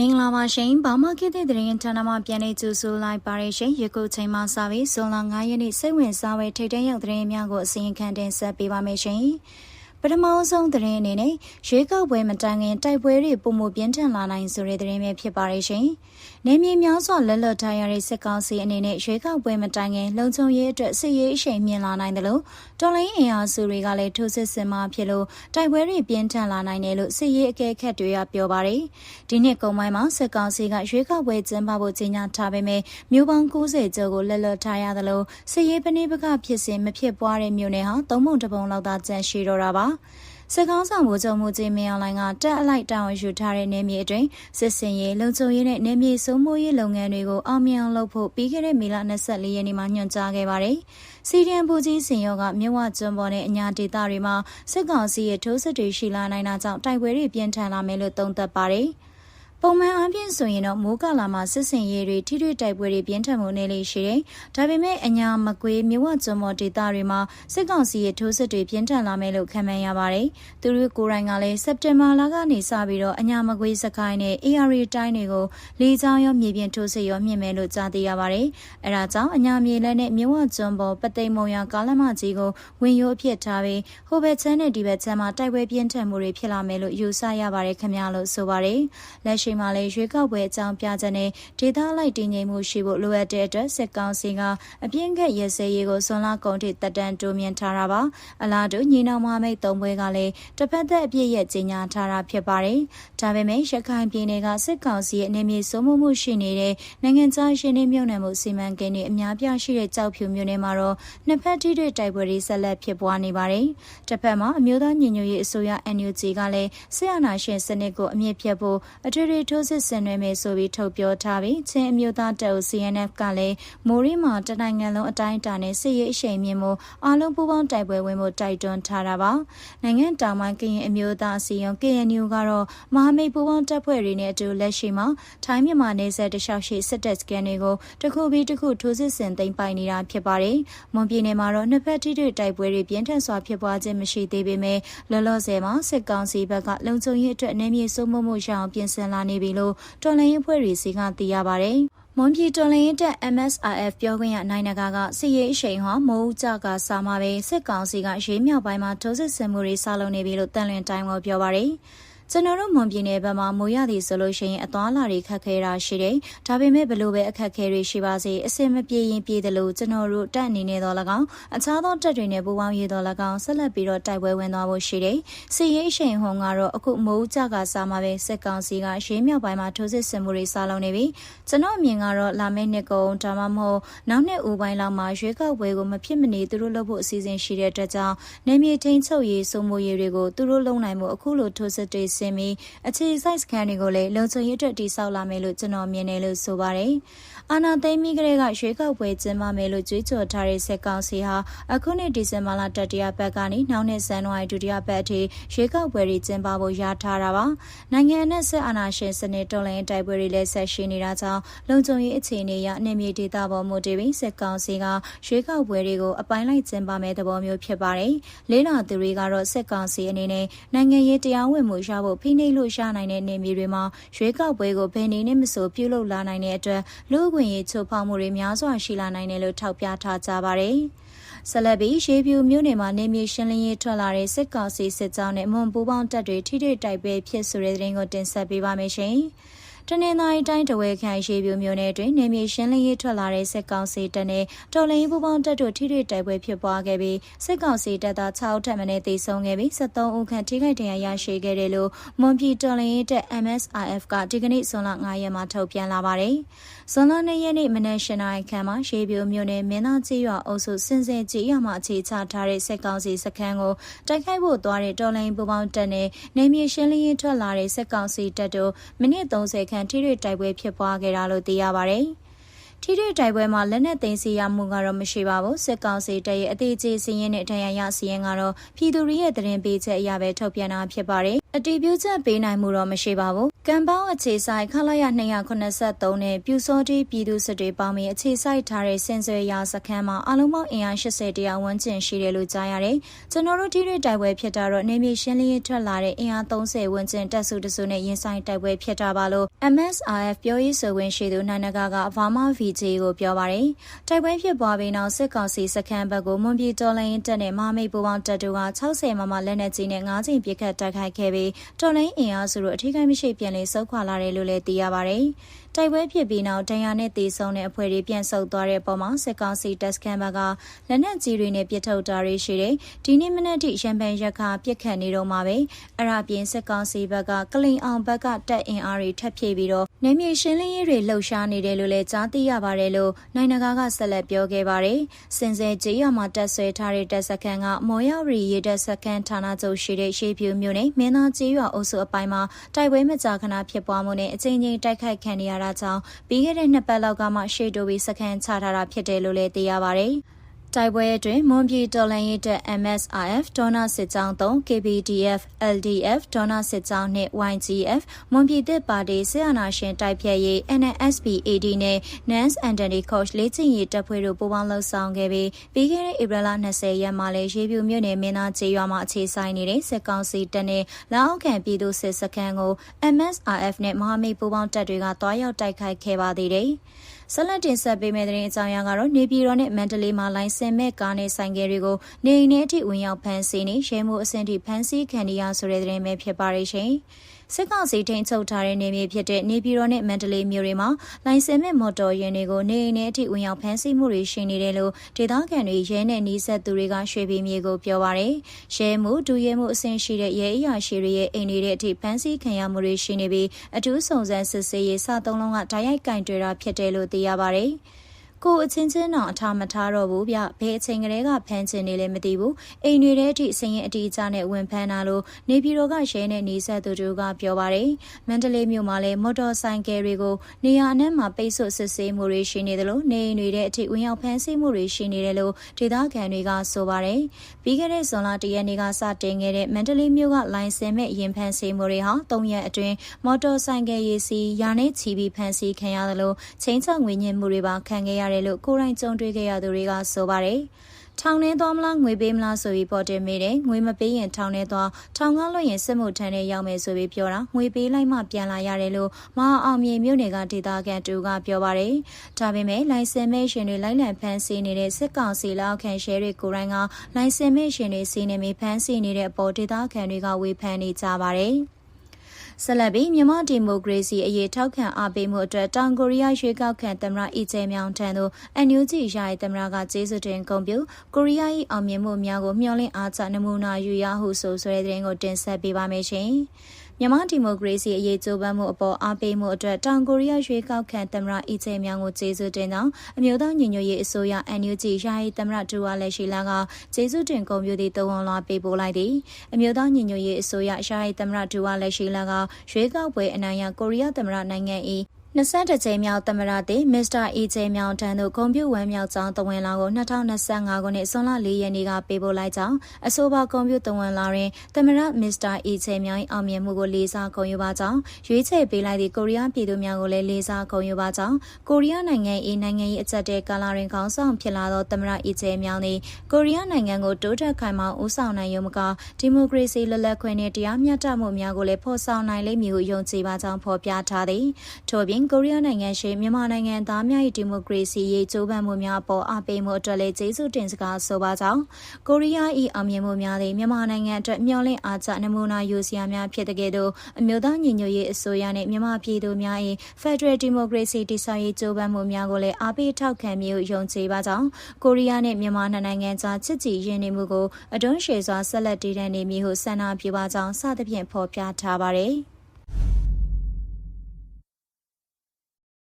မင်္ဂလာပါရှင်။ဘာမခေတ်တဲ့သတင်းဌာနမှပြန်လည်ကြိုဆိုလိုက်ပါရရှင်။ယခုချိန်မှစပြီးဇွန်လ9ရက်နေ့စိတ်ဝင်စားဖွယ်ထိတ်တန့်ရောက်သတင်းများကိုအစီရင်ခံတင်ဆက်ပေးပါမယ်ရှင်။ ပထမဆုံးသတင်းအနေနဲ့ရွေးကောက်ပွဲမတိုင်ခင်တိုက်ပွဲတွေပုံမပြင်းထန်လာနိုင်ဆိုတဲ့သတင်းပဲဖြစ်ပါရဲ့ရှင်။နေမြေများစွာလက်လွတ်ထားရတဲ့စစ်ကောင်စီအနေနဲ့ရွေးကောက်ပွဲမတိုင်ခင်လုံခြုံရေးအတွက်စစ်ရေးအရှိန်မြင့်လာနိုင်တယ်လို့တော်လိုင်းအင်အားစုတွေကလည်းထိုးစစ်ဆင်မှဖြစ်လို့တိုက်ပွဲတွေပြင်းထန်လာနိုင်တယ်လို့စစ်ရေးအကဲခတ်တွေကပြောပါတယ်။ဒီနှစ်ကုန်ပိုင်းမှာစစ်ကောင်စီကရွေးကောက်ပွဲကျင်းပဖို့ကြေညာထားပေမဲ့မြို့ပေါင်း90ကျော်ကိုလက်လွတ်ထားရတယ်လို့စစ်ရေးပဏိပကဖြစ်စဉ်မဖြစ်ပွားတဲ့မြို့နယ်ဟာသုံးပုံတစ်ပုံလောက်သာကျန်ရှိတော့တာပါ။စစ်ကောင်းဆောင်ဗိုလ်ချုပ်မှုကြီးမင်းအောင်လှိုင်ကတက်အလိုက်တာဝန်ယူထားတဲ့နေမြေအတွင်းစစ်စင်ရေးလုံခြုံရေးနဲ့နေမြေစိုးမိုးရေးလုပ်ငန်းတွေကိုအောင်မြင်အောင်လုပ်ဖို့ပြီးခဲ့တဲ့မေလ24ရက်နေ့မှာညွှန်ကြားခဲ့ပါတယ်။စီရီယံဘူကြီးစင်ရောကမြဝကျွန်းပေါ်နဲ့အညာဒေသတွေမှာစစ်ကောင်စီရဲ့ထိုးစစ်တွေရှိလာနိုင်တာကြောင့်တိုက်ပွဲတွေပြင်းထန်လာမယ်လို့သုံးသပ်ပါတယ်။ ပုံမှန်အားဖြင့်ဆိုရင်တော့မိုးကာလာမှာစစ်စင်ရေးတွေထိထိတိုက်ပွဲတွေပြင်းထန်မှုနေလေရှိတယ်။ဒါပေမဲ့အညာမကွေးမြဝကျွန်းမော်ဒေသတွေမှာစစ်ကောင်စီရဲ့ထိုးစစ်တွေပြင်းထန်လာမယ်လို့ခန့်မှန်းရပါတယ်။သူတို့ကိုယ်တိုင်ကလည်းစက်တင်ဘာလကနေစပြီးတော့အညာမကွေးစကိုင်းနဲ့ AR တိုင်းတွေကိုလေကြောင်းရောမြေပြင်ထိုးစစ်ရောမြင့်မယ်လို့ကြားသိရပါတယ်။အဲဒါကြောင့်အညာမြေလဲနဲ့မြဝကျွန်းပေါ်ပသိမ်မုံရကားလမကြီးကိုဝင်ရိုးအဖြစ်ထားပြီးဟိုဘက်ချမ်းနဲ့ဒီဘက်ချမ်းမှာတိုက်ပွဲပြင်းထန်မှုတွေဖြစ်လာမယ်လို့ယူဆရပါတယ်ခင်ဗျာလို့ဆိုပါတယ်။လက်ရှိမှာလည်းရွေးကောက်ပွဲအကြောင်းပြချက်နဲ့ဒေသလိုက်တည်ငြိမ်မှုရှိဖို့လိုအပ်တဲ့အတွက်စစ်ကောင်စီကအပြင်းခတ်ရစဲရေးကိုဆွန်လာကုန်ထိတက်တန်တိုးမြင့်ထားတာပါအလားတူညီနောင်မမိတ်သုံးပွဲကလည်းတစ်ဖက်သက်အပြည့်ရဲ့ကြီးညာထားတာဖြစ်ပါတယ်ဒါပေမဲ့ရခိုင်ပြည်နယ်ကစစ်ကောင်စီရဲ့အနေမြေစိုးမိုးမှုရှိနေတဲ့နိုင်ငံခြားရှင်နေမြုံနယ်မှုစီမံကိန်းတွေအများပြားရှိတဲ့ကြောက်ဖြူမြို့နယ်မှာတော့နှစ်ဖက်ထိတွေ့တိုက်ပွဲတွေဆက်လက်ဖြစ်ပွားနေပါတယ်တစ်ဖက်မှာအမျိုးသားညီညွတ်ရေးအစိုးရ NUG ကလည်းဆရာနာရှင်စနစ်ကိုအမြင့်ဖြတ်ဖို့အထွေထွေထိုးစစ်ဆင်နွှဲမယ်ဆိုပြီးထုတ်ပြောထားပြီးချင်းအမျိုးသားတပ်ဦး CNF ကလည်းမိုးရီမှာတနိုင်ငံလုံးအတိုင်းအတာနဲ့စစ်ရေးအရှိန်မြင့်မှုအလုံးပူးပေါင်းတိုက်ပွဲဝင်မှုတိုက်တွန်းထားတာပါနိုင်ငံတောင်ပိုင်းကရင်အမျိုးသားအစည်းအရုံး KNU ကတော့မဟာမိတ်ပူးပေါင်းတပ်ဖွဲ့တွေနဲ့အတူလက်ရှိမှာထိုင်းမြန်မာနယ်စပ်တလျှောက်ရှိစစ်တပ်စခန်းတွေကိုတခုပြီးတခုထိုးစစ်ဆင်သိမ်းပိုက်နေတာဖြစ်ပါတယ်မွန်ပြည်နယ်မှာတော့နှစ်ဖက်ထိတွေ့တိုက်ပွဲတွေပြင်းထန်စွာဖြစ်ပွားခြင်းမရှိသေးပေမဲ့လောလောဆယ်မှာစစ်ကောင်စီဘက်ကလုံခြုံရေးအတွက်နယ်မြေစိုးမိုးမှုရှောင်ပြင်ဆင်လာနေပြီလို့တော်လှန်ရေးအဖွဲ့တွေစီကသိရပါတယ်။မွန်ပြည်တော်လှန်ရေးတပ် MSRF ပြောခွင့်ရနိုင်နဂါကစစ်ရေးအရှိန်ဟောမိုးကြကစားမှာပဲစစ်ကောင်စီကရေးမြောက်ပိုင်းမှာထိုးစစ်ဆင်မှုတွေစလုပ်နေပြီလို့တန်လွင်တိုင်းကပြောပါတယ်။ ကျွန်တော်တို့မွန်ပြည်နယ်ဘက်မှာမိုးရသည်ဆိုလို့ရှိရင်အသွားလာတွေခက်ခဲတာရှိတယ်။ဒါပေမဲ့ဘလို့ပဲအခက်ခဲတွေရှိပါစေအစင်မပြေရင်ပြေတယ်လို့ကျွန်တော်တို့တက်အနေနဲ့တော့၎င်းအခြားသောတက်တွေနဲ့ပူးပေါင်းရတော့၎င်းဆက်လက်ပြီးတော့တိုက်ပွဲဝင်သွားဖို့ရှိတယ်။စီရေးရှိန်ဟုံကတော့အခုမိုးကြကစားမှာပဲစစ်ကောင်စီကရေးမြောက်ပိုင်းမှာထိုးစစ်ဆင်မှုတွေစလုပ်နေပြီ။ကျွန်တော်အမြင်ကတော့လာမယ့်နှစ်ကုန်ဒါမှမဟုတ်နောက်နှစ်ဦးပိုင်းလောက်မှာရွေးကောက်ပွဲကိုမဖြစ်မနေသူတို့လုပ်ဖို့အစီအစဉ်ရှိတဲ့အတွက်ကြောင့်နေမြေထိန်ချုပ်ရေးစုံမှုရေးတွေကိုသူတို့လုံနိုင်မှုအခုလိုထိုးစစ်တွေဆင်ပြီးအခြေစိုက်စခန်းတွေကိုလည်းလုံခြုံရေးအတွက်တည်ဆောက်လာမယ်လို့ကျွန်တော်မြင်တယ်လို့ဆိုပါတယ်။အာနာသိမ်းမိကလေးကရွှေကောက်ပွဲကျင်းပမယ်လို့ကြွေးကြော်ထားတဲ့စစ်ကောင်စီဟာအခုနှစ်ဒီဇင်ဘာလတတိယပတ်ကနေနောက်နှစ်ဇန်နဝါရီဒုတိယပတ်အထိရွှေကောက်ပွဲတွေကျင်းပဖို့ရထားတာပါ။နိုင်ငံနဲ့စစ်အာဏာရှင်စနစ်တော်လှန်တိုက်ပွဲတွေလည်းဆက်ရှိနေတာကြောင့်လုံခြုံရေးအခြေအနေအရနေမြေဒေသပေါ်မူတည်ပြီးစစ်ကောင်စီကရွှေကောက်ပွဲတွေကိုအပိုင်းလိုက်ကျင်းပမယ်သဘောမျိုးဖြစ်ပါတယ်။လေးလာသူတွေကတော့စစ်ကောင်စီအနေနဲ့နိုင်ငံရေးတရားဝင်မှုရဖို့ဖိနှိပ်လို့ရနိုင်တဲ့နေမြေတွေမှာရွေးကောက်ပွဲကိုဘယ်နည်းနဲ့မဆိုပြုလုပ်လာနိုင်တဲ့အတွက်လူ့အခွင့်အရေးချိုးဖောက်မှုတွေများစွာရှိလာနိုင်တယ်လို့ထောက်ပြထားကြပါတယ်။ဆလဘီရေပြူမြို့နယ်မှာနေမြေရှင်းလင်းရေးထွက်လာတဲ့စစ်ကောင်စီစစ်ကြောင်းနဲ့မွန်ပူပေါင်းတပ်တွေထိထိတိုက်ပွဲဖြစ်ဆိုတဲ့တဲ့ရင်ကိုတင်ဆက်ပေးပါမယ်ရှင်။ တနင်္သာရီတိုင်းတဝဲခရိုင်ရှိပြမြို့နယ်တွင်နေမြေရှင်းလင်းရေးထွက်လာတဲ့စစ်ကောင်စီတပ်နဲ့တော်လှန်ရေးပူးပေါင်းတပ်တို့ထိတွေ့တိုက်ပွဲဖြစ်ပွားခဲ့ပြီးစစ်ကောင်စီတပ်သား6ထပ်မံတေဆုံးခဲ့ပြီး73ဦးခန့်ထိခိုက်ဒဏ်ရာရရှိခဲ့တယ်လို့မွန်ပြည်တော်လှန်ရေးတပ် MSRF ကဒီကနေ့ဇွန်လ9ရက်မှာထုတ်ပြန်လာပါတယ်။ ဇွန်လ2ရက်နေ့မနက်၈နာရီခန့်မှာရှိပြမြို့နယ်မင်းသားကြီးရွာအုပ်စုစင်စင်ကြီးရွာမှာအခြေချထားတဲ့စစ်ကောင်စီစခန်းကိုတိုက်ခိုက်ဖို့သွားတဲ့တော်လှန်ရေးပူးပေါင်းတပ်နဲ့နေမြေရှင်းလင်းရေးထွက်လာတဲ့စစ်ကောင်စီတပ်တို့မိနစ်30ခန့်ထိတွေ့တိုက်ပွဲဖြစ်ပွားခဲ့တာလို့သိရပါဗျ။ထိတွေ့တိုက်ပွဲမှာလက်နက်သိမ်းဆီးရမှုကတော့မရှိပါဘူးစစ်ကောင်စီတပ်ရဲ့အသေးချေစည်ရင်နဲ့ဒဏ်ရာရစည်ရင်ကတော့ပြည်သူတွေရဲ့တရင်ပေးချက်အရပဲထုတ်ပြန်တာဖြစ်ပါတယ်အတီးပြုချက်ပေးနိုင်မှုတော့မရှိပါဘူး။ကံပေါင်းအခြေဆိုင်ခလာရ283နဲ့ပြူစောတိပြည်သူစစ်တွေပေါင်းပြီးအခြေဆိုင်ထားတဲ့စင်ဆွေရာစခန်းမှာအလုံးပေါင်းအင်အား80တရားဝန်းကျင်ရှိတယ်လို့ကြားရတယ်။ကျွန်တော်တို့ဒီတွေတိုက်ပွဲဖြစ်တာတော့နေမြေရှင်းလင်းရေးထွက်လာတဲ့အင်အား30ဝန်းကျင်တက်စုတစုနဲ့ရင်ဆိုင်တိုက်ပွဲဖြစ်တာပါလို့ MSRF ပြောရေးဆိုခွင့်ရှိသူနိုင်နဂကဗာမာ VJ ကိုပြောပါတယ်။တိုက်ပွဲဖြစ်ပွားပြီးနောက်စစ်ကောင်စီစခန်းဘက်ကိုမွန်ပြည်တော်လိုင်းတက်နဲ့မမိတ်ပူပေါင်းတပ်တို့က60မမလက်နက်ကြီးနဲ့9ချိန်ပစ်ခတ်တိုက်ခိုက်ခဲ့ပြီးတော်လိုင်းအင်အားစုတို့အထူးကိမရှိပြန်လည်ဆုတ်ခွာလာတယ်လို့လည်းသိရပါတယ်။တိုက်ပွဲဖြစ်ပြီးနောက်ဒဏ်ရာနဲ့တေဆုံးတဲ့အဖွဲ့တွေပြန်ဆုတ်သွားတဲ့ပုံမှာစစ်ကောင်စီတပ်စခန်းဘက်ကလက်နက်ကြီးတွေနဲ့ပစ်ထုတ်တာတွေရှိတယ်။ဒီနေ့မနက်ထိရန်ပန်ရက်ခါပြစ်ခတ်နေတော့မှာပဲ။အရာပြင်စစ်ကောင်စီဘက်ကကလိန်အောင်ဘက်ကတပ်အင်အားတွေထပ်ဖြည့်ပြီးတော့နေမြေရှင်းလင်းရေးတွေလှုပ်ရှားနေတယ်လို့လည်းကြားသိရပါတယ်လို့နိုင်နဂါကဆက်လက်ပြောခဲ့ပါတယ်။စင်စဲကျေးရွာမှာတပ်ဆွဲထားတဲ့တပ်စခန်းကမော်ရောက်ရီရေတပ်စခန်းဌာနချုပ်ရှိတဲ့ရှေးဖြူမြို့နယ်မင်းသားကျေးရွာအုပ်စုအပိုင်းမှာတိုက်ပွဲမကြာခဏဖြစ်ပွားမှုနဲ့အချိန်ချင်းတိုက်ခိုက်ခံနေရတာကြောင့်ပြီးခဲ့တဲ့နှစ်ပတ်လောက်ကမှရှေ့တိုးပြီးစခန်းချထားတာဖြစ်တယ်လို့လည်းသိရပါဗျ။ တိုက်ပွဲအတွင်းမွန်ပြည်တော်လှန်ရေးတပ် MSRF ဒေါနာစစ်ကြောင်း3 KBDF LDF ဒေါနာစစ်ကြောင်းနှင့် YGF မွန်ပြည်တပ်ပါတီဆီယနာရှင်တိုက်ဖြတ်ရေး NNSP AD နဲ့ Nance Anthony Coach လေ့ကျင့်ရေးတပ်ဖွဲ့တို့ပူးပေါင်းလှုပ်ဆောင်ခဲ့ပြီးပြီးခဲ့တဲ့ဧပြီလ20ရက်မှာလည်းရေပြူမြို့နယ်မင်းသားကျေးရွာမှာအခြေစိုက်နေတဲ့စစ်ကောင်စီတပ်နဲ့လက်အောက်ခံပြည်သူစစ်စခန်းကို MSRF နဲ့မဟာမိတ်ပူးပေါင်းတပ်တွေကတွားရောက်တိုက်ခိုက်ခဲ့ပါသေးတယ်။ ဆက်လက်တင်ဆက်ပေးမယ့်တဲ့အကြောင်းအရာကတော့နေပြည်တော်နဲ့မန္တလေးမှာလိုင်စင်မဲ့ကားနဲ့ဆိုင်ကယ်တွေကိုနေအိမ်ထဲအထိဝင်ရောက်ဖမ်းဆီးနေရဲမှုအဆင့်ထိဖမ်းဆီးခံရဆိုတဲ့သတင်းပဲဖြစ်ပါရရှင်။ စစ်ကောင်စီထိန်းချုပ်ထားတဲ့နေမြေဖြစ်တဲ့နေပြည်တော်နဲ့မန္တလေးမြို့တွေမှာလိုင်စင်မဲ့မော်တော်ယာဉ်တွေကိုနေအိမ်ထဲအထိဝင်ရောက်ဖမ်းဆီးမှုတွေရှိနေတယ်လို့ဒေသခံတွေရဲနဲ့နှီးဆက်သူတွေကရွှေပြည်မြေကိုပြောပါရယ်ရဲမှုဒူရဲမှုအဆင့်ရှိတဲ့ရဲအရာရှိတွေရဲ့အိမ်တွေတဲ့အထိဖမ်းဆီးခံရမှုတွေရှိနေပြီးအထူးစုံစမ်းစစ်ဆေးရေးစသုံးလုံးကဓာတ်ရိုက်ကင်တွေ့တာဖြစ်တယ်လို့သိရပါရယ် ကိုအချင်းချင်းတော့အထာမထားတော့ဘူးဗျဘယ်အချိန်ကလေးကဖမ်းချင်နေလဲမသိဘူးအိမ်တွေထဲထိစရင်အတီးကျနဲ့ဝင်ဖမ်းတာလို့နေပြည်တော်ကရဲနဲ့နေဆက်သူတို့ကပြောပါတယ်မန္တလေးမြို့မှာလည်းမော်တော်ဆိုင်ကယ်တွေကိုနေရာအနှံ့မှာပိတ်ဆို့စစ်ဆေးမှုတွေရှိနေတယ်လို့နေအိမ်တွေထဲအထိဝင်ရောက်ဖမ်းဆီးမှုတွေရှိနေတယ်လို့ဒေသခံတွေကဆိုပါတယ်ပြီးခဲ့တဲ့ဇွန်လတရက်နေ့ကစတင်ခဲ့တဲ့မန္တလေးမြို့ကလိုင်စင်မဲ့ရင်ဖမ်းဆီးမှုတွေဟာ၃ရက်အတွင်းမော်တော်ဆိုင်ကယ်ရေးစီရာနဲ့ချီပြီးဖမ်းဆီးခံရတယ်လို့ချင်းချောက်ငွေညှစ်မှုတွေပါခံခဲ့ရရတယ်လို့ကိုရိုင်းကြုံတွေ့ခဲ့ရသူတွေကဆိုပါတယ်။ထောင်ထဲသွားမလားငွေပေးမလားဆိုပြီးပေါ်တင်မိတယ်ငွေမပေးရင်ထောင်ထဲသွားထောင်ကားလို့ရင်စစ်မှုထမ်းထဲရောက်မယ်ဆိုပြီးပြောတာငွေပေးလိုက်မှပြန်လာရတယ်လို့မဟာအောင်မြေမြို့နယ်ကဒေသခံတူကပြောပါတယ်ဒါပေမဲ့လိုင်စင်မဲရှင်တွေလိုက်လံဖမ်းဆီးနေတဲ့စစ်ကောင်စီလောက်ခံရှဲတွေကိုရိုင်းကလိုင်စင်မဲရှင်တွေစီးနေပြီးဖမ်းဆီးနေတဲ့အပေါ်ဒေသခံတွေကဝေဖန်နေကြပါတယ် ဆက်လက်ပြီးမြန်မာဒီမိုကရေစီအရေးထောက်ခံအားပေးမှုအတွက်တောင်ကိုရီးယားရွေးကောက်ခံသမ္မတအီဂျေမြောင်ထံသို့အန်ယူဂျီယာရဲ့သမ္မတကကျေးဇူးတင်ဂုဏ်ပြုကိုရီးယား၏အောင်မြင်မှုများကိုမျှော်လင့်အားချနမူနာယူရဟုဆိုဆိုတဲ့သတင်းကိုတင်ဆက်ပေးပါမယ်ရှင်။ မြန်မာဒီမိုကရေစီအရေးကြိုးပမ်းမှုအပေါ်အားပေးမှုအတွက်တောင်ကိုရီးယားရွေးကောက်ခံသမ္မတအီချေမြောင်ကိုကျေးဇူးတင်ကြောင်းအမျိုးသားညီညွတ်ရေးအစိုးရ NUG ယာယီသမ္မတဒူဝါလက်ရှိလာကကျေးဇူးတင်ဂုဏ်ပြုသည့်တဝန်လာပေးပို့လိုက်သည်အမျိုးသားညီညွတ်ရေးအစိုးရယာယီသမ္မတဒူဝါလက်ရှိလာကရွေးကောက်ပွဲအနိုင်ရကိုရီးယားသမ္မတနိုင်ငံ၏ 22ကြိမ်မြောက်သမရသည်မစ္စတာအီဂျေမြောင်တန်းတို့ဂုံပြူဝမ်းမြောက်ကြောင်းတဝန်လာကို2025ခုနှစ်ဇွန်လ4ရက်နေ့ကပေးပို့လိုက်ကြောင်းအဆိုပါဂုံပြူတဝန်လာတွင်သမရမစ္စတာအီဂျေမြောင်၏အောင်မြင်မှုကိုလေးစားဂုဏ်ယူပါကြောင်းရွေးချယ်ပေးလိုက်သည့်ကိုရီးယားပြည်သူများကိုလည်းလေးစားဂုဏ်ယူပါကြောင်းကိုရီးယားနိုင်ငံ၏နိုင်ငံ၏အကြက်တဲကာလာတွင်ခေါင်းဆောင်ဖြစ်လာသောသမရအီဂျေမြောင်သည်ကိုရီးယားနိုင်ငံကိုတိုးတက်ခိုင်မာဦးဆောင်နိုင်ရုံမကဒီမိုကရေစီလွတ်လပ်ခွင့်နှင့်တရားမျှတမှုများကိုလည်းဖော်ဆောင်နိုင်လိမ့်မည်ဟုယုံကြည်ပါကြောင်းဖော်ပြထားသည်ထို့ပြင်ကိုရီးယားနိုင်ငံရှိမြန်မာနိုင်ငံသားများ၏ဒီမိုကရေစီရေးကြိုးပမ်းမှုများပေါ်အားပေးမှုအတွက်လည်းကျေးဇူးတင်စကားဆိုပါကြောင်းကိုရီးယား၏အောင်မြင်မှုများသည်မြန်မာနိုင်ငံအတွက်မျှော်လင့်အားကျနမူနာယူစရာများဖြစ်တဲ့ကဲ့သို့အမျိုးသားညီညွတ်ရေးအစိုးရနှင့်မြန်မာပြည်သူများ၏ Federal Democracy တည်ဆောက်ရေးကြိုးပမ်းမှုများကိုလည်းအားပေးထောက်ခံမျိုးယုံကြည်ပါကြောင်းကိုရီးယားနှင့်မြန်မာနိုင်ငံကြားချစ်ကြည်ရင်းနှီးမှုကိုအတွန်းရှည်စွာဆက်လက်တည်တံ့နေမည်ဟုဆန္ဒပြုပါကြောင်းစသဖြင့်ဖော်ပြထားပါတယ်။